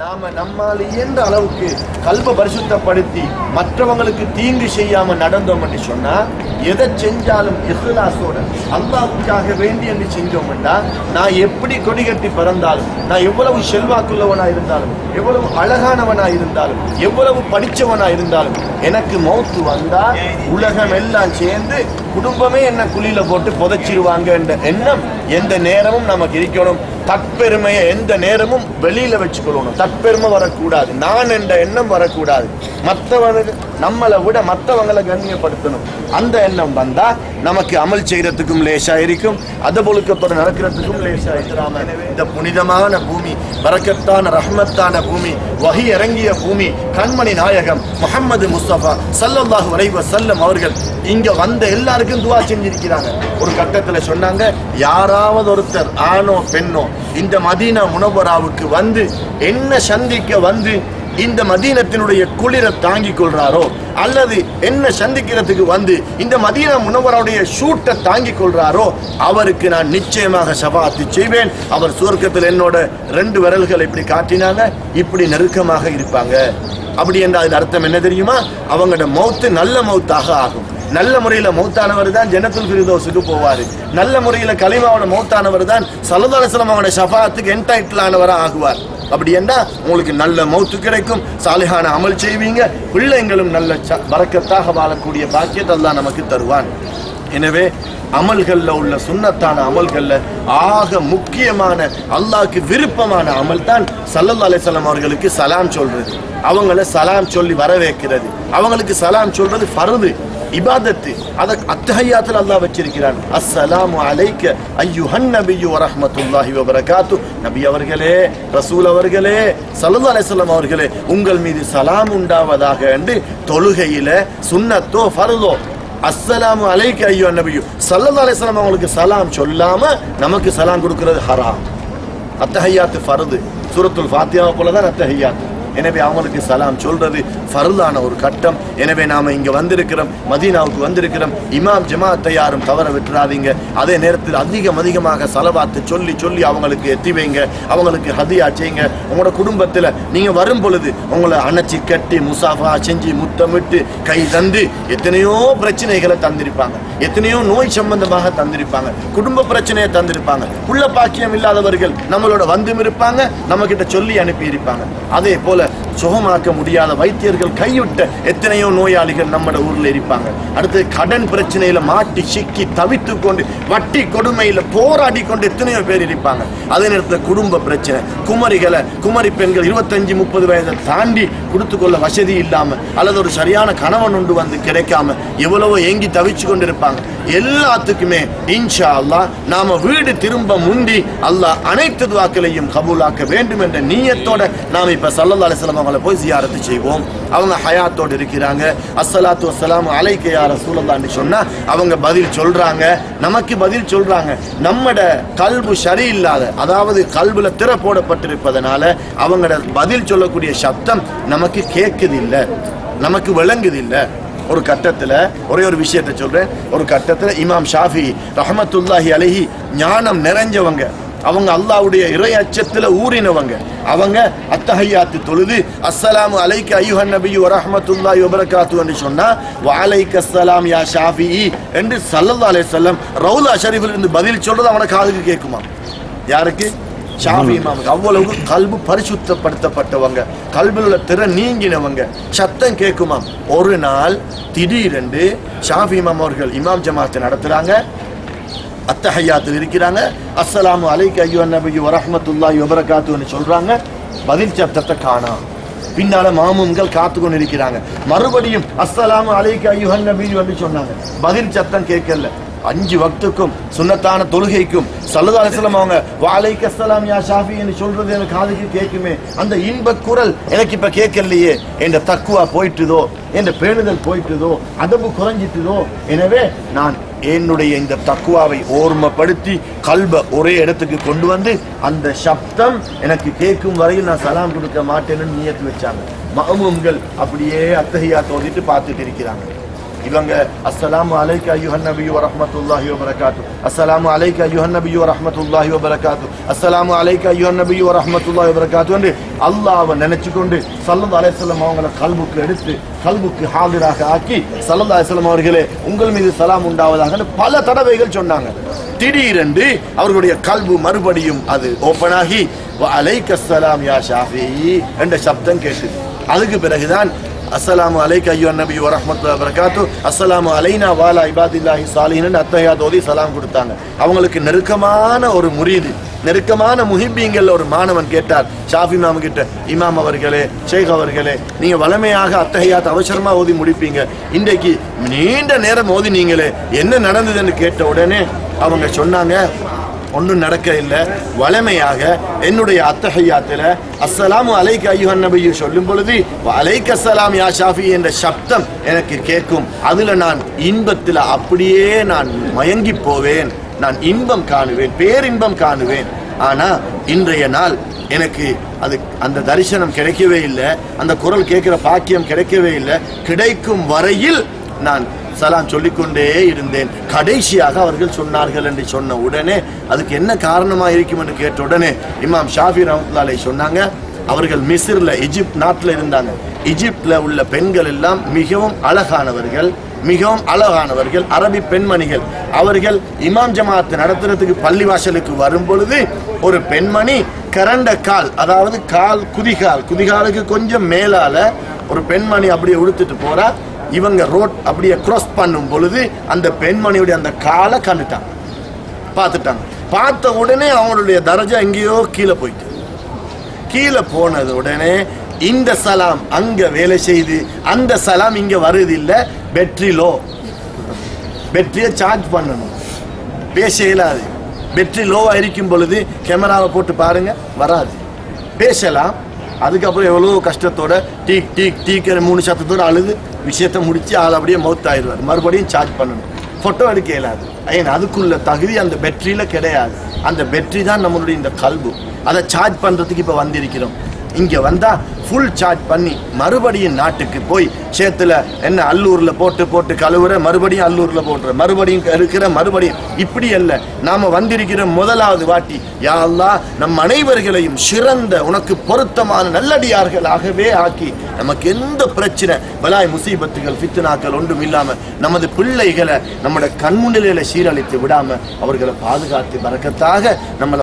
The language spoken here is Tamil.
நாம நம்மால் இயன்ற அளவுக்கு கல்ப பரிசுத்தப்படுத்தி மற்றவங்களுக்கு தீங்கு செய்யாம நடந்தோம் என்று சொன்னா எதை செஞ்சாலும் இஹ்லாஸோட அல்லாவுக்காக வேண்டி என்று செஞ்சோம்னா நான் எப்படி கொடி கட்டி பிறந்தாலும் நான் எவ்வளவு செல்வாக்குள்ளவனா இருந்தாலும் எவ்வளவு அழகானவனா இருந்தாலும் எவ்வளவு படித்தவனா இருந்தாலும் எனக்கு மௌத்து வந்தா உலகம் எல்லாம் சேர்ந்து குடும்பமே என்ன குழியில போட்டு புதைச்சிருவாங்க என்ற எண்ணம் எந்த நேரமும் நமக்கு இருக்கணும். தற்பெருமையை எந்த நேரமும் வெளியில வச்சுக்கொள்ளணும். தற்பெருமை வரக்கூடாது. நான் என்ற எண்ணம் வரக்கூடாது. மற்றவர்கள் நம்மளை விட மற்றவங்களை கண்ணியப்படுத்தணும். அந்த எண்ணம் வந்தா நமக்கு அமல் செய்யறதுக்கும் லேசா இருக்கும். அதை பொழுக்கத்தோட நடக்கிறதுக்கும் லேசா இருக்கிறாம இந்த புனிதமான பூமி வரக்கத்தான ரஹ்மத்தான பூமி வகி இறங்கிய பூமி கண்மணி நாயகம் முஹம்மது முஸ்தபா சல்லல்லாஹு வரைவ செல்லம் அவர்கள் இங்க வந்த எல்லாருக்கும் துவா செஞ்சிருக்கிறாங்க. ஒரு கட்டத்துல சொன்னாங்க யாராவது ஒருத்தர் ஆணோ பெண்ணோ இந்த மதீனா முனவராவுக்கு வந்து என்ன சந்திக்க வந்து இந்த மதீனத்தினுடைய குளிரை தாங்கிக் கொள்றாரோ? அல்லது என்ன சந்திக்கிறதுக்கு வந்து இந்த மதீனா முனவருடைய ஷூட்டை தாங்கிக் கொள்றாரோ? அவருக்கு நான் நிச்சயமாக சபாத்தி செய்வேன். அவர் சுவர்க்கத்தில் என்னோட ரெண்டு விரல்களை இப்படி காட்டினாங்க. இப்படி நெருக்கமாக இருப்பாங்க. அப்படி என்றால் அதன் அர்த்தம் என்ன தெரியுமா? அவங்களோட மௌத்து நல்ல மௌத்தாக ஆகும். நல்ல முறையில் மௌத்தானவர் தான் ஜனத்துல் ஃபிரிதோஸுக்கு போவார். நல்ல முறையில் கலிமாவோட மௌத்தானவர் தான் சல்லதாலசலம் அவனோட ஷஃபாத்துக்கு என்டைட்டில் ஆனவராக ஆகுவார். அப்படி என்றா உங்களுக்கு நல்ல மௌத்து கிடைக்கும் சாலிகான அமல் செய்வீங்க. பிள்ளைங்களும் நல்ல ச- வாழக்கூடிய பாக்கியத்தை அல்லாஹ் நமக்கு தருவான். எனவே அமல்களில் உள்ள சுண்ணத்தான அமல்களில் ஆக முக்கியமான அல்லாஹ்க்கு விருப்பமான அமல் தான் சல்லல்லா அலிசல்லாம் அவர்களுக்கு சலாம் சொல்றது. அவங்கள சலாம் சொல்லி வரவேற்கிறது. அவங்களுக்கு சலாம் சொல்றது ஃபருது. இபாதத்து அத அத்தஹியாத்துல அல்லாஹ் வச்சிருக்கிறான் அஸ்ஸலாமு அலைக்க ஐயுஹன் நபியு வரஹ்மத்துல்லாஹி வபரகாத்து நபி அவர்களே ரசூல் அவர்களே சல்லல்லாஹு அலைஹி அவர்களே உங்கள் மீது சலாம் உண்டாவதாக என்று தொழுகையில சுன்னத்தோ ஃபருதோ அஸ்ஸலாமு அலைக்க ஐயோ நபியு சல்லல்லாஹு அலைஹி அவங்களுக்கு சலாம் சொல்லாம நமக்கு சலாம் கொடுக்கிறது ஹராம் அத்தஹையாத்து ஃபர்து சூரத்துல் ஃபாத்தியாவை போல தான் அத்தஹையாத்து எனவே அவங்களுக்கு சலாம். சொல்றது ஃபருளான ஒரு கட்டம். எனவே நாம இங்க வந்திருக்கிறோம் மதீனாவுக்கு வந்திருக்கிறோம். இமாம் ஜமாத்தை யாரும் தவற விட்டுறாதீங்க. அதே நேரத்தில் அதிகம் அதிகமாக செலவாத்து சொல்லி சொல்லி அவங்களுக்கு எத்தி வைங்க. அவங்களுக்கு ஹதியா செய்யுங்க. உங்களோட குடும்பத்துல நீங்க வரும் பொழுது உங்களை அணைச்சி கட்டி முசாஃபா செஞ்சு முத்தமிட்டு கை தந்து எத்தனையோ பிரச்சனைகளை தந்திருப்பாங்க. எத்தனையோ நோய் சம்பந்தமாக தந்திருப்பாங்க. குடும்ப பிரச்சனையை தந்திருப்பாங்க. உள்ள பாக்கியம் இல்லாதவர்கள் நம்மளோட வந்தும் இருப்பாங்க நம்ம கிட்ட சொல்லி அனுப்பி இருப்பாங்க அதே போல சுகமாக்க முடியாத வைத்தியர்கள் கைவிட்ட எத்தனையோ நோயாளிகள் நம்ம ஊரில் இருப்பாங்க. அடுத்து கடன் பிரச்சனையில மாட்டி சிக்கி தவித்து கொண்டு வட்டி கொடுமையில போராடி கொண்டு எத்தனையோ பேர் இருப்பாங்க. அதே நேரத்தில் குடும்ப பிரச்சனை. குமரிகளை குமரி பெண்கள் இருபத்தஞ்சு முப்பது வயதை தாண்டி கொடுத்து கொள்ள வசதி இல்லாமல் அல்லது ஒரு சரியான கணவன் உண்டு வந்து கிடைக்காம எவ்வளவோ ஏங்கி தவிச்சு கொண்டு இருப்பாங்க எல்லாத்துக்குமே இன்ஷா அல்லாஹ் நாம வீடு திரும்ப முந்தி அல்லாஹ் அனைத்து துவாக்களையும் கபூலாக்க வேண்டும் என்ற நீயத்தோட நாம இப்ப சல்லா அலிஸ்லாம் அவங்களை போய் ஜியாரத்து செய்வோம். அவங்க ஹயாத்தோடு இருக்கிறாங்க. அஸ்ஸலாத்து வஸ்ஸலாமு அலைக்க யா சூழலான்னு சொன்னா அவங்க பதில் சொல்றாங்க. நமக்கு பதில் சொல்றாங்க. நம்மட கல்பு சரியில்லாத அதாவது கல்புல திற போடப்பட்டிருப்பதனால அவங்களோட பதில் சொல்லக்கூடிய சப்தம் நமக்கு கேட்குது இல்லை நமக்கு விளங்குது இல்லை ஒரு கட்டத்தில் ஒரே ஒரு விஷயத்தை சொல்கிறேன் ஒரு கட்டத்தில் இமாம் ஷாஃபி ரஹமத்துல்லாஹி அலைஹி ஞானம் நிறைஞ்சவங்க. அவங்க அல்லாவுடைய இறை அச்சத்துல ஊறினவங்க. அவங்க அத்தஹையாத்து தொழுது அஸ்ஸலாம் அலைக்கு ஐயுஹன் நபி வரஹமத்துல்லா வபரகாத்து என்று சொன்னா வாலைக்கு அஸ்ஸலாம் யா ஷாஃபி என்று சல்லல்லா அலே வஸல்லம் ரவுலா ஷரீஃபில் இருந்து பதில் சொல்றது அவனை காதுக்கு கேட்குமா? யாருக்கு? ஷாஃபி இமாமுக்கு. அவ்வளவு கல்பு பரிசுத்தப்படுத்தப்பட்டவங்க. கல்பில் உள்ள திறன் நீங்கினவங்க. சத்தம் கேட்குமாம். ஒரு நாள் திடீரென்று ஷாஃபி இமாம் அவர்கள் இமாம் ஜமாத்தை நடத்துறாங்க. அத்தஹையாத்தில் இருக்கிறாங்க. அஸ்ஸலாமு அலைக்க ஐயோ நபி வரஹ்மத்துல்லாஹி வபரகாத்துன்னு சொல்றாங்க. பதில் சத்தத்தை காணாம். பின்னால மாமுன்கள் காத்து கொண்டு இருக்கிறாங்க மறுபடியும் அஸ்ஸலாமு அலைக்க ஐயோ நபி என்று சொன்னாங்க. பதில் சத்தம் கேட்கல. அஞ்சு வக்துக்கும் சுன்னத்தான தொழுகைக்கும் சல்லல்லாஹு அலிஸ்லாம் அவங்க வாழைக்கு அஸ்ஸலாம் யா ஷாஃபி என்று சொல்றது எனக்கு காதுக்கு கேட்குமே. அந்த இன்ப குரல் எனக்கு இப்ப கேட்கலையே. என்ற தக்குவா போயிட்டுதோ என்ற பேணுதல் போயிட்டுதோ அதபு குறைஞ்சிட்டுதோ. எனவே நான் என்னுடைய இந்த தக்குவாவை ஓர்மப்படுத்தி கல்ப ஒரே இடத்துக்கு கொண்டு வந்து அந்த சப்தம் எனக்கு கேட்கும் வரையில் நான் சலாம் கொடுக்க மாட்டேன்னு நியத்து வச்சாங்க. மகமும்கள் அப்படியே அத்தகையா தோதிட்டு பார்த்துட்டு இருக்கிறாங்க. இவங்க அஸ்ஸலாமு அலைக்க ஐயுஹன் நபியு வரமத்துல்லாஹி ரஹ்மத்துல்லாஹி வ அலைக்க ஐயுஹன் நபியு வரமத்துல்லாஹி ரஹ்மத்துல்லாஹி வ பரகாத்து அலைக்க ஐயுஹன் நபியு வரமத்துல்லாஹி ரஹ்மத்துல்லாஹி என்று நினைச்சு கொண்டு சல்லது அலைஹி வஸல்லம் அவங்கள கல்புக்கு எடுத்து கல்புக்கு ஹாதிராக ஆக்கி சல்லது அலைஹி அவர்களே உங்கள் மீது சலாம் உண்டாவதாக பல தடவைகள் சொன்னாங்க. திடீரென்று அவர்களுடைய கல்பு மறுபடியும் அது ஓப்பனாகி அலைக்க சலாம் யா ஷாஃபி என்ற சப்தம் கேட்டு அதுக்கு பிறகுதான் அஸ்லாம் அலைக் ஐயோ நபி வரமத்துல வரகாத்து அஸ்லாம் அலைனா வாலா இபாதில்லாஹி சாலின்னு அத்தஹியாத் ஓதி சலாம் கொடுத்தாங்க. அவங்களுக்கு நெருக்கமான ஒரு முரீது நெருக்கமான முஹிப்பிங்கள் ஒரு மாணவன் கேட்டார். ஷாஃபி இமாம் கிட்ட இமாம் அவர்களே ஷேக் அவர்களே நீங்க வளமையாக அத்தகையாத் அவசரமா ஓதி முடிப்பீங்க. இன்றைக்கு நீண்ட நேரம் ஓதி நீங்களே என்ன நடந்ததுன்னு கேட்ட உடனே அவங்க சொன்னாங்க ஒன்றும் நடக்க இல்லை. வளமையாக என்னுடைய அத்தகையாத்தில் அஸ்ஸலாமு அலைக்கு ஐயுஹன் நபியு சொல்லும் பொழுது அலைக்கு அஸ்ஸலாம் யா ஷாஃபி என்ற சப்தம் எனக்கு கேட்கும். அதில் நான் இன்பத்தில் அப்படியே நான் மயங்கி போவேன். நான் இன்பம் காணுவேன் பேரின்பம் காணுவேன். ஆனால் இன்றைய நாள் எனக்கு அது அந்த தரிசனம் கிடைக்கவே இல்லை. அந்த குரல் கேட்குற பாக்கியம் கிடைக்கவே இல்லை. கிடைக்கும் வரையில் நான் சலாம் சொல்லிக்கொண்டே இருந்தேன். கடைசியாக அவர்கள் சொன்னார்கள் என்று சொன்ன உடனே அதுக்கு என்ன காரணமா இருக்கும் என்று கேட்ட உடனே இமாம் ஷாஃபி ரஹமத்துல்லாலை சொன்னாங்க அவர்கள் மிஸ்ரில் எஜிப்ட் நாட்டில் இருந்தாங்க. எஜிப்ட்ல உள்ள பெண்கள் எல்லாம் மிகவும் அழகானவர்கள் மிகவும் அழகானவர்கள் அரபி பெண்மணிகள். அவர்கள் இமாம் ஜமாத் நடத்துறதுக்கு பள்ளிவாசலுக்கு வரும் பொழுது ஒரு பெண்மணி கரண்ட கால் அதாவது கால் குதிகால் குதிகாலுக்கு கொஞ்சம் மேலால ஒரு பெண்மணி அப்படியே உடுத்துட்டு போறா. இவங்க ரோட் அப்படியே க்ராஸ் பண்ணும் பொழுது அந்த பெண்மணியுடைய அந்த காலை கண்டுட்டாங்க பார்த்துட்டாங்க. பார்த்த உடனே அவங்களுடைய தரஜா எங்கேயோ கீழே போயிட்டு. கீழே போனது உடனே இந்த சலாம் அங்கே வேலை செய்து அந்த சலாம் இங்கே வருது இல்லை பெட்ரி லோ பெட்ரியை சார்ஜ் பண்ணணும். பேச இயலாது. பெட்ரி லோவாக இருக்கும் பொழுது கேமராவை போட்டு பாருங்கள் வராது. பேசலாம். அதுக்கப்புறம் எவ்வளோ கஷ்டத்தோட டீக் டீக் டீக்கிற மூணு சத்தத்தோடு அழுது விஷயத்தை முடித்து ஆள் அப்படியே மவுத் ஆயிடுவார். மறுபடியும் சார்ஜ் பண்ணணும். ஃபோட்டோ எடுக்க இயலாது. ஏன்? அதுக்குள்ள தகுதி அந்த பெட்ரியில் கிடையாது. அந்த பெட்ரி தான் நம்மளுடைய இந்த கல்பு. அதை சார்ஜ் பண்ணுறதுக்கு இப்போ வந்திருக்கிறோம். இங்க வந்தா ஃபுல் சார்ஜ் பண்ணி மறுபடியும் நாட்டுக்கு போய் சேத்துல என்ன அல்லூர்ல போட்டு போட்டு கழுவுற மறுபடியும் அல்லூர்ல போட்டுற மறுபடியும் இருக்கிற மறுபடியும் இப்படி அல்ல. நாம வந்திருக்கிற முதலாவது வாட்டி யா நம் அனைவர்களையும் சிறந்த உனக்கு பொருத்தமான நல்லடியார்களாகவே ஆக்கி நமக்கு எந்த பிரச்சனை பலாய் முசீபத்துகள் ஃபித்னாக்கள் ஒன்றும் இல்லாம நமது பிள்ளைகளை நம்மளோட கண்முன்னிலையில சீரழித்து விடாம அவர்களை பாதுகாத்து பறக்கத்தாக நம்மளை